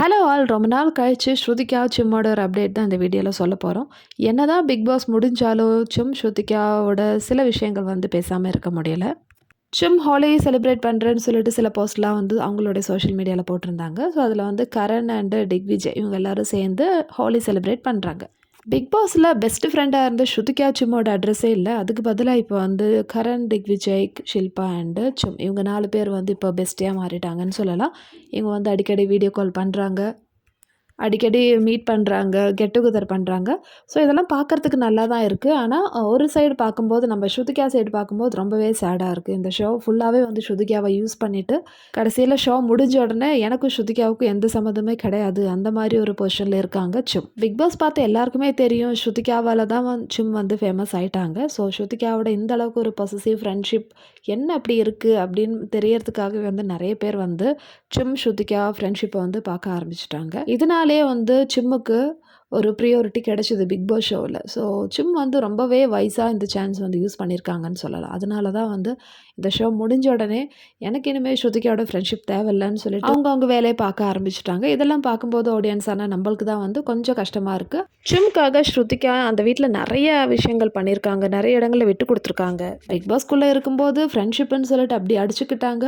Hello all. ரொம்ப நாள் கழிச்சு ஸ்ருதிகா சிம்மோட ஒரு அப்டேட் தான் இந்த வீடியோவில் சொல்ல போகிறோம் என்ன தான் பிக் பாஸ் முடிஞ்சாலும் சிம் ஸ்ருதிகாவோட சில விஷயங்கள் வந்து பேசாமல் இருக்க முடியலை. சிம் ஹாலி செலிப்ரேட் பண்ணுறேன்னு சொல்லிட்டு சில போஸ்ட்லாம் வந்து அவங்களுடைய சோஷியல் மீடியாவில் போட்டிருந்தாங்க. ஸோ அதில் வந்து கரண் அண்டு டிக்விஜய் இவங்க எல்லாரும் சேர்ந்து ஹாலி செலிப்ரேட் பண்ணுறாங்க பிக் பாஸில் பெஸ்ட் ஃப்ரெண்டாக இருந்த ஸ்ருதிகா சிம்மோட அட்ரஸே இல்லை. அதுக்கு பதிலாக இப்போ வந்து கரண் திக்விஜய் ஷில்பா அண்டு சும். இவங்க நாலு பேர் வந்து இப்போ பெஸ்ட்டியாக மாறிட்டாங்கன்னு சொல்லலாம். இவங்க வந்து அடிக்கடி வீடியோ கால் பண்ணுறாங்க அடிக்கடி மீட் பண்ணுறாங்க கெட் டுகெதர் பண்ணுறாங்க ஸோ இதெல்லாம் பார்க்குறதுக்கு நல்லா தான் இருக்குது ஆனால் ஒரு சைடு பார்க்கும்போது நம்ம ஸ்ருதிகா சைடு பார்க்கும்போது ரொம்பவே சேடாக இருக்குது இந்த ஷோ ஃபுல்லாகவே வந்து ஸ்ருதிகாவை யூஸ் பண்ணிவிட்டு கடைசியில் ஷோ முடிஞ்ச உடனே எனக்கும் ஸ்ருதிகாவுக்கும் எந்த சம்மந்தமே கிடையாது. அந்த மாதிரி ஒரு பொசிஷனில் இருக்காங்க சிம் பிக் பாஸ் பார்த்து எல்லாருக்குமே தெரியும் ஸ்ருதிகாவால் தான் வந்து சிம் வந்து ஃபேமஸ் ஆயிட்டாங்க. ஸோ ஸ்ருதிகாவோட இந்த அளவுக்கு ஒரு பொசசிவ் ஃப்ரெண்ட்ஷிப் என்ன அப்படி இருக்குது அப்படின்னு தெரியறதுக்காகவே வந்து நிறைய பேர் வந்து சிம் ஸ்ருதிகா ஃப்ரெண்ட்ஷிப்பை வந்து பார்க்க ஆரம்பிச்சிட்டாங்க. இதனால அதனாலே வந்து சிம்முக்கு ஒரு ப்ரியாரிட்டி கிடைச்சிது பிக் பாஸ் ஷோவில் ஸோ சிம் வந்து ரொம்பவே வயசாக இந்த சான்ஸ் வந்து யூஸ் பண்ணியிருக்காங்கன்னு சொல்லலாம். அதனால தான் வந்து இந்த ஷோ முடிஞ்ச உடனே எனக்கு இனிமேல் ஸ்ருதிகாவோட ஃப்ரெண்ட்ஷிப் தேவையில்லைன்னு சொல்லிட்டு அவங்க அவங்க வேலையை பார்க்க ஆரம்பிச்சிட்டாங்க. இதெல்லாம் பார்க்கும்போது ஆடியன்ஸ் ஆனால் நம்மளுக்கு தான் வந்து கொஞ்சம் கஷ்டமாக இருக்குது சிம்காக ஸ்ருதிகா அந்த வீட்டில் நிறைய விஷயங்கள் பண்ணியிருக்காங்க நிறைய இடங்களில் விட்டு கொடுத்துருக்காங்க. பிக் பாஸ்குள்ளே இருக்கும்போது ஃப்ரெண்ட்ஷிப்புன்னு சொல்லிட்டு அப்படி அடிச்சுக்கிட்டாங்க.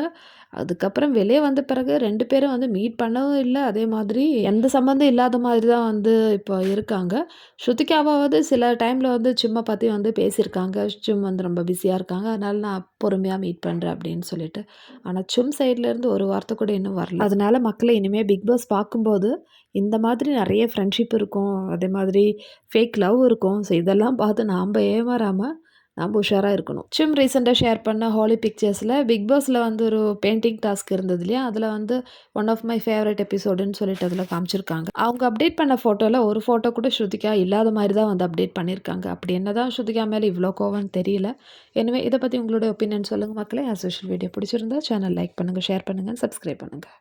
அதுக்கப்புறம் வெளியே வந்த பிறகு ரெண்டு பேரும் வந்து மீட் பண்ணவும் இல்லை. அதே மாதிரி எந்த சம்மந்தம் இல்லாத மாதிரி தான் வந்து இப்போ இப்போ இருக்காங்க. ஸ்ருதிகாவாவது சில டைமில் வந்து சும்மா பற்றி வந்து பேசியிருக்காங்க. சும் வந்து ரொம்ப பிஸியாக இருக்காங்க. அதனால நான் பொறுமையாக மீட் பண்ணுறேன் அப்படின்னு சொல்லிட்டு. ஆனால் சும் சைட்லேருந்து ஒரு வார்த்தை கூட இன்னும் வரல. அதனால மக்களை இனிமேல் பிக் பாஸ் பார்க்கும்போது இந்த மாதிரி நிறைய ஃப்ரெண்ட்ஷிப் இருக்கும். அதே மாதிரி ஃபேக் லவ் இருக்கும். ஸோ இதெல்லாம் பார்த்து நாம் ஏமாறாமல் நம்ம உஷாராக இருக்கணும். சிம் ரீசெண்டாக ஷேர் பண்ண ஹாலி பிக்சர்ஸில் பிக் பாஸில் வந்து ஒரு பெயிண்டிங் டாஸ்க் இருந்தது இல்லையா? அதில் வந்து ஒன் ஆஃப் மை ஃபேவரட் எபிசோடுன்னு சொல்லிட்டு அதில் காமிச்சிருக்காங்க. அவங்க அப்டேட் பண்ண ஃபோட்டோவில் ஒரு ஃபோட்டோ கூட ஸ்ருதிகா இல்லாத மாதிரி தான் வந்து அப்டேட் பண்ணியிருக்காங்க அப்படி என்ன தான் ஸ்ருதிகா மேலே இவ்வளோ கோவம்னு தெரியல. எனவே இதை பற்றி உங்களுடைய ஒப்பீனியன் சொல்லுங்கள் மக்களே. ஆ சோஷியல் வீடியோ பிடிச்சிருந்தா சேனல் லைக் பண்ணுங்கள் ஷேர் பண்ணுங்கள் சப்ஸ்கிரைப் பண்ணுங்கள்